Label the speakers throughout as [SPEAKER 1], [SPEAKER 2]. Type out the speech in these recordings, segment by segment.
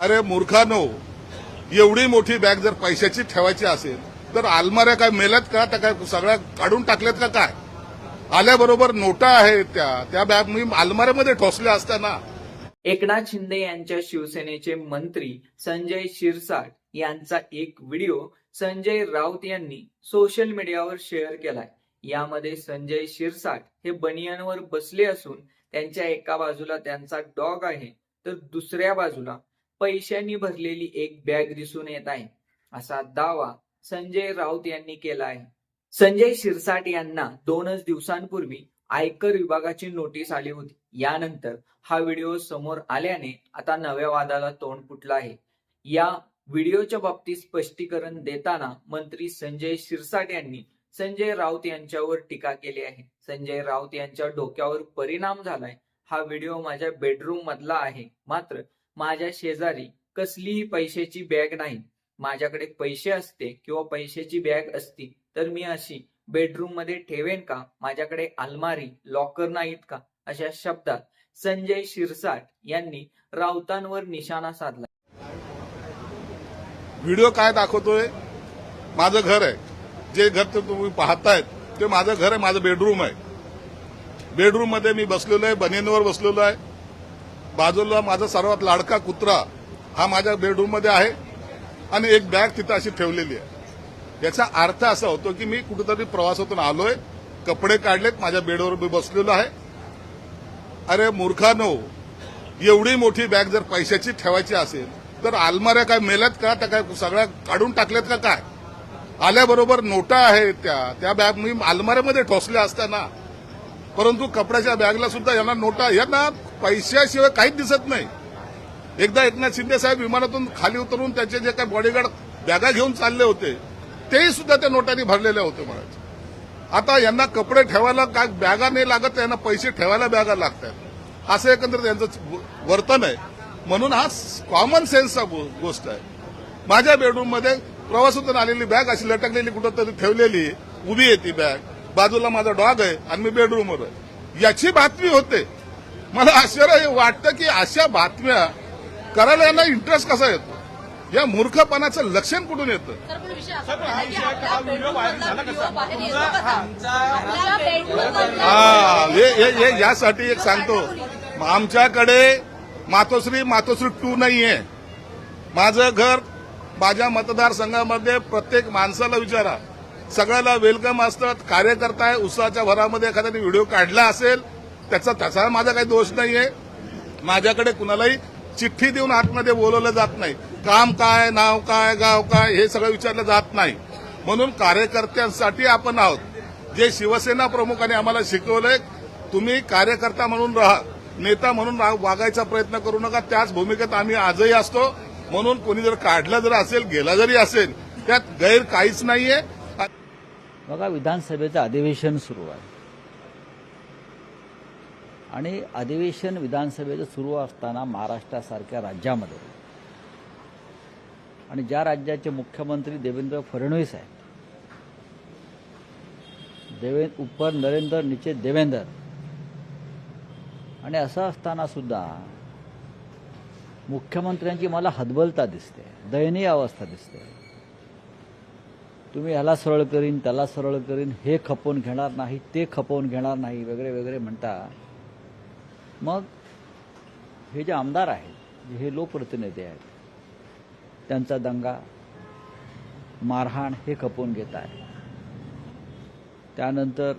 [SPEAKER 1] अरे मूर्खानो एवढी मोठी बॅग जर पैशाची ठेवायची असेल तर आलमाऱ्या काय मेल्यात का? त्या काय सगळ्या काढून टाकल्यात का काय? आल्याबरोबर नोटा आहेत त्या. त्या बॅग मी आलमाऱ्यामध्ये ठोसल्या असत्या ना
[SPEAKER 2] एकनाथ शिंदे यांच्या शिवसेनेचे मंत्री संजय शिरसाट यांचा एक व्हिडिओ संजय राऊत यांनी सोशल मीडियावर शेअर केलाय. यामध्ये संजय शिरसाट हे बनियानवर बसले असून त्यांच्या एका बाजूला त्यांचा डॉग आहे तर दुसऱ्या बाजूला पैशांनी भरलेली एक बॅग दिसून येत आहे. असा दावा संजय राऊत यांनी केला आहे. संजय शिरसाट यांना दोनच दिवसांपूर्वी आयकर विभागाची नोटीस आली होती. यानंतर हा व्हिडिओ समोर आल्याने आता नव्या वादाला तोंड फुटलं आहे. या व्हिडिओच्या बाबतीत स्पष्टीकरण देताना मंत्री संजय शिरसाट यांनी संजय राऊत यांच्यावर टीका केली आहे. संजय राऊत यांच्या डोक्यावर परिणाम झालाय. हा व्हिडिओ माझ्या बेडरूम मधला आहे. मात्र माझ्या शेजारी कसलीही पैशाची बॅग नाही. माझ्याकडे पैसे असते किंवा पैशाची बॅग असती तर मी अशी बेडरूममध्ये ठेवेन का? माझ्याकडे अलमारी लॉकर नाहीत का? अशा शब्दात संजय शिरसाट यांनी राऊतांवर निशाणा साधला.
[SPEAKER 1] व्हिडिओ काय दाखवतोय? माझं घर आहे. जे घर तुम्ही पाहतायत ते माझं घर आहे माझं बेडरूम आहे. बेडरूममध्ये मी बसलेलो आहे बनेनवर बसलेलो आहे. बाजूला माझा सर्वात लाडका कुत्रा हा माझ्या बेडरूममध्ये आहे आणि एक बॅग तिथं अशी ठेवलेली आहे. याचा अर्थ असा होतो की मी कुठेतरी प्रवासातून आलोय कपडे काढलेत माझ्या बेडवर मी बसलेलो आहे. अरे मूर्खानो एवढी मोठी बॅग जर पैशाची ठेवायची असेल तर आलमाऱ्या काय मेल्यात का? त्या काय सगळ्या काढून टाकल्यात का काय? आल्याबरोबर नोटा आहेत त्या. त्या बॅग मी आलमाऱ्यामध्ये ठोसल्या असताना परंतु कपड्याच्या बॅगला सुद्धा यांना नोटा यांना पैशाशिवाय काहीच दिसत नाही. एकदा एकनाथ शिंदे साहेब विमानातून खाली उतरून त्याचे जे काही बॉडीगार्ड बॅगा घेऊन चालले होते तेही सुद्धा त्या नोटांनी भरलेले होते महाराज आता यांना कपडे ठेवायला काय बॅगा नाही लागत यांना पैसे ठेवायला बॅगा लागतात. असं एकंदर त्यांचं वर्तन आहे. म्हणून हा कॉमन सेन्सचा गो- गोष्ट आहे. माझ्या बेडरूममध्ये प्रवासातून आलेली बॅग अशी लटकलेली कुठंतरी ठेवलेली उभी आहे ती बॅग बाजूला माझा डॉग आहे आणि मी बेडरूमवर आहे. याची बातमी होते. मला आश्चर्य वाटतं की अशा बातम्या करायला यांना इंटरेस्ट कसा येतो? या मूर्खपणाचं लक्षण कुठून येतं? हा हे हे- हे यासाठी एक सांगतो. आमच्याकडे मातोश्री मातोश्री टू नाहीये. माझं घर माझ्या मतदारसंघामध्ये प्रत्येक माणसाला विचारा. सगळ्याला वेलकम असतात. कार्यकर्ता आहे उत्साहाच्या भरामध्ये एखाद्याने व्हिडिओ काढला असेल त्याचा त्याचा माझा काही दोष नाही आहे माझ्याकडे कुणालाही चिठ्ठी देऊन आतमध्ये बोलवलं जात नाही. काम काय नाव काय गाव काय हे सगळं विचारलं जात नाही. म्हणून कार्यकर्त्यांसाठी आपण आहोत. जे शिवसेना प्रमुखांनी आम्हाला शिकवलंय तुम्ही कार्यकर्ता म्हणून राहा नेता म्हणून वागायचा प्रयत्न करू नका. त्याच भूमिकेत आम्ही आजही असतो. म्हणून कोणी जर काढला जर असेल गेला जरी असेल त्यात गैर काहीच नाहीये.
[SPEAKER 3] बघा विधानसभेचं अधिवेशन सुरू आहे. आणि अधिवेशन विधानसभेचं सुरू असताना महाराष्ट्रासारख्या राज्यामध्ये. आणि ज्या राज्याचे मुख्यमंत्री देवेंद्र फडणवीस आहेत देवे उपर नरेंद्र निचे देवेंद्र आणि असं असताना सुद्धा मुख्यमंत्र्यांची मला हतबलता दिसते दयनीय अवस्था दिसते. तुम्ही ह्याला सरळ करीन त्याला सरळ करीन हे खपवून घेणार नाही ते खपवून घेणार नाही वगैरे वगैरे म्हणता मग हे जे आमदार आहेत हे लोकप्रतिनिधी आहेत त्यांचा दंगा मारहाण हे खपवून घेत आहे. त्यानंतर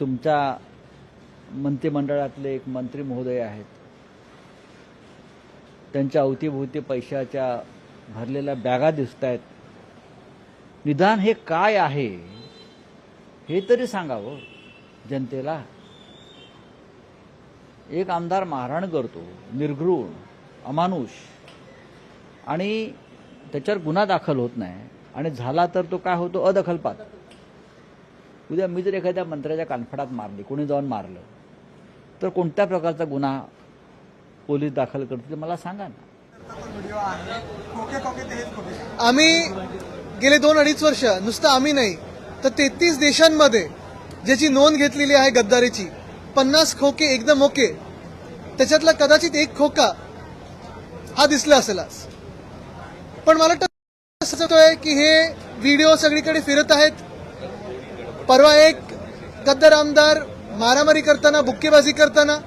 [SPEAKER 3] तुमच्या मंत्रिमंडळातले एक मंत्री महोदय आहेत. त्यांच्या अवतीभोवती पैशाच्या भरलेल्या बॅगा दिसत आहेत निदान हे काय आहे हे तरी सांगावं जनतेला. एक आमदार मारहाण करतो निर्घृण अमानुष. आणि त्याच्यावर गुन्हा दाखल होत नाही. आणि झाला तर तो काय होतो? अदखलपात. उद्या मी जर एखाद्या मंत्र्याच्या कानफडात मारली कोणी जाऊन मारलं तर कोणत्या प्रकारचा गुन्हा पोलीस दाखल करतील मला सांगा ना.
[SPEAKER 4] आम्ही गेले दोन अडीच वर्ष नुसतं आम्ही नाही तर तेहतीस देशांमध्ये ज्याची नोंद घेतलेली आहे गद्दारीची पन्नास खोके एकदम ओके. त्याच्यातला कदाचित एक खोका हा दिसला असेल आज. पण मला वाटतं की हे व्हिडिओ सगळीकडे फिरत आहेत. परवा एक गद्दार आमदार मारामारी करताना बुक्केबाजी करताना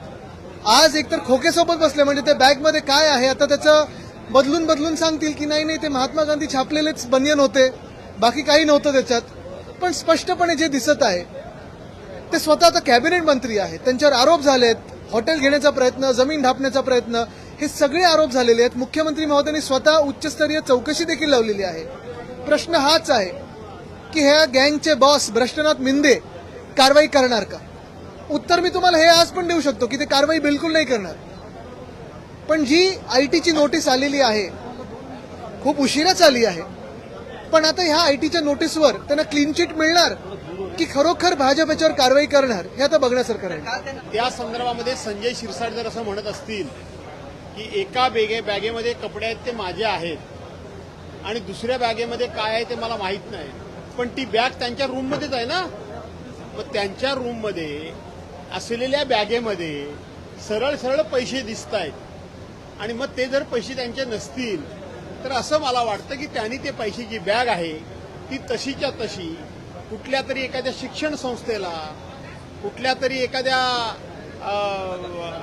[SPEAKER 4] आज एकतर खोकेसोबत बसले. म्हणजे ते बॅगमध्ये काय आहे? आता त्याचं बदलून बदलून सांगतील की नाही नाही ते महात्मा गांधी छापलेलेच बनियन होते. बाकी काही नव्हतं त्याच्यात. पण स्पष्टपणे जे दिसत आहे ते स्वतः आता कॅबिनेट मंत्री आहेत. त्यांच्यावर आरोप झालेत. हॉटेल घेण्याचा प्रयत्न जमीन ढापण्याचा प्रयत्न हे सगळे आरोप झालेले आहेत. मुख्यमंत्री महोदयांनी स्वतः उच्चस्तरीय चौकशी देखील लावलेली आहे. प्रश्न हाच आहे की ह्या गँगचे बॉस भ्रष्टनाथ मिंदे कारवाई करणार का? उत्तर मी तुम्हाला हे आज पण देऊ शकतो की ते कारवाई बिलकुल नाही करणार. पण जी आय टीची नोटीस आलेली आहे खूप उशिराच आली आहे. पण आता ह्या आय टीच्या नोटीसवर त्यांना क्लीन चिट मिळणार? की खरोखर भाजप याच्यावर कारवाई करणार हे आता बघण्यासारखं राहील.
[SPEAKER 5] त्या संदर्भामध्ये संजय शिरसाट जर असं म्हणत असतील की एका बेगे बॅगेमध्ये कपडे आहेत ते माझे आहेत आणि दुसऱ्या बॅगेमध्ये काय आहे ते मला माहीत नाही पण ती बॅग त्यांच्या रूममध्येच आहे ना? मग त्यांच्या रूममध्ये असलेल्या बॅगेमध्ये सरळ सरळ पैसे दिसत आहेत. आणि मग ते जर पैसे त्यांचे नसतील तर असं मला वाटतं की त्यांनी ते पैशाची बॅग आहे ती तशीच्या तशी कुठल्या तरी एखाद्या शिक्षण संस्थेला कुठल्या तरी एखाद्या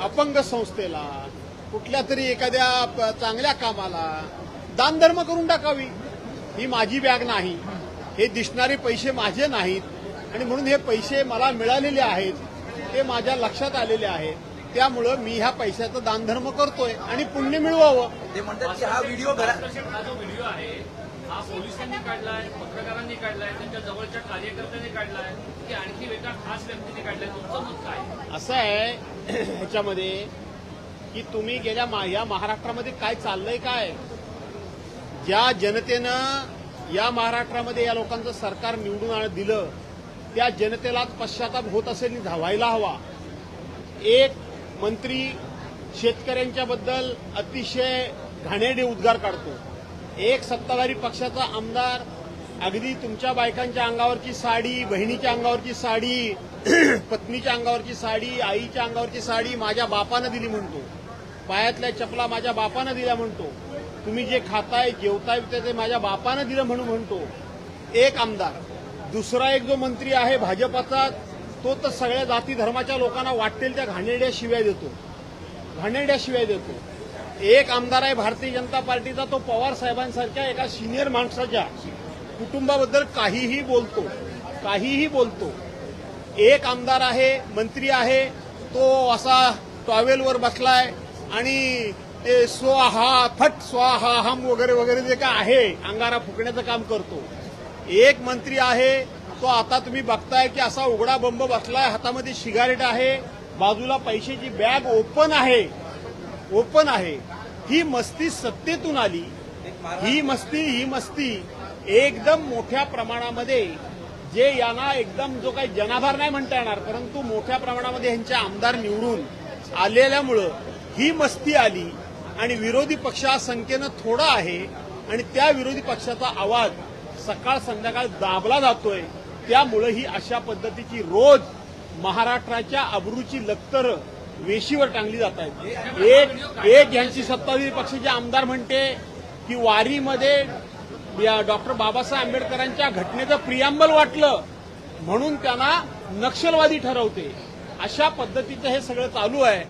[SPEAKER 5] अपंग संस्थेला कुठल्या तरी एखाद्या प- चांगल्या कामाला दानधर्म करून टाकावी. ही माझी बॅग नाही. हे दिसणारे पैसे माझे नाहीत. आणि म्हणून हे पैसे मला मिळालेले आहेत ते माझ्या लक्षात आलेले आहेत. त्यामुळं मी ह्या पैशाचं दानधर्म करतोय आणि पुण्य मिळवावं.
[SPEAKER 6] ते म्हणतात की हा व्हिडिओ घरा
[SPEAKER 7] हा जो व्हिडिओ आहे हा पोलिसांनी काढलाय पत्रकारांनी काढलाय त्यांच्या जवळच्या कार्यकर्त्यांनी काढलाय की आणखी एका खास व्यक्तीने काढलाय. तुमचं मत काय?
[SPEAKER 5] असं आहे ह्याच्यामध्ये की तुम्ही गेल्या या महाराष्ट्रामध्ये काय चाललंय काय? ज्या जनतेनं या महाराष्ट्रामध्ये या लोकांचं सरकार निवडून आण- दिलं त्या जनतेलाच पश्चाताप होत असेल धावायला हवा. एक मंत्री शेतकऱ्यांच्याबद्दल अतिशय घाणेडे उद्गार काढतो. एक सत्ताधारी पक्षाचा आमदार अगदी तुमच्या बायकांच्या अंगावरची साडी बहिणीच्या अंगावरची साडी पत्नीच्या अंगावरची साडी आईच्या अंगावरची साडी माझ्या बापानं दिली म्हणतो. पायातल्या चपला माझ्या बापानं दिल्या म्हणतो. तुम्ही जे खाताय जेवताय ते माझ्या बापानं दिलं म्हणून म्हणतो. एक आमदार. दुसरा एक जो मंत्री आहे भाजपाचा तो तर सगळ्या जाती धर्माच्या लोकांना वाटेल त्या घाणेरड्या शिव्या देतो. घाणेरड्या शिव्या देतो. एक आमदार आहे भारतीय जनता पार्टीचा तो पवार साहेबांसारख्या एका सिनियर माणसाच्या कुटुंबाबद्दल काहीही बोलतो काहीही बोलतो. एक आमदार आहे मंत्री आहे तो असा टॉवेलवर बसलाय आणि ते स्वाहा फट स्वाहा हम वगैरे वगैरे जे काय आहे अंगारा फुकण्याचं काम करतो. एक मंत्री आहे तो आता तुम्ही बघताय की असा उघडा बंब बसलाय हातामध्ये सिगारेट आहे बाजूला पैशाची बॅग ओपन आहे. ओपन आहे. ही मस्ती सत्तेतून आली. ही मस्ती ही मस्ती एकदम मोठ्या प्रमाणामध्ये जे यांना एकदम जो काही जनाभार नाही म्हणता येणार परंतु मोठ्या प्रमाणामध्ये यांचे आमदार निवडून आलेल्यामुळं ही मस्ती आली आणि विरोधी पक्ष हा संख्येनं थोडा आहे आणि त्या विरोधी पक्षाचा आवाज सकाळ संध्याकाळ दाबला जातोय. त्यामुळं ही अशा पद्धतीची रोज महाराष्ट्राच्या अब्रूची लक्तर वेशीवर टांगली जात आहेत. एक एक यांची सत्ताधारी पक्षाचे आमदार म्हणते की वारीमध्ये डॉक्टर बाबासाहेब आंबेडकरांच्या घटनेचं प्रियांबल वाटलं म्हणून त्यांना नक्षलवादी ठरवते. अशा पद्धतीचं हे सगळं चालू आहे.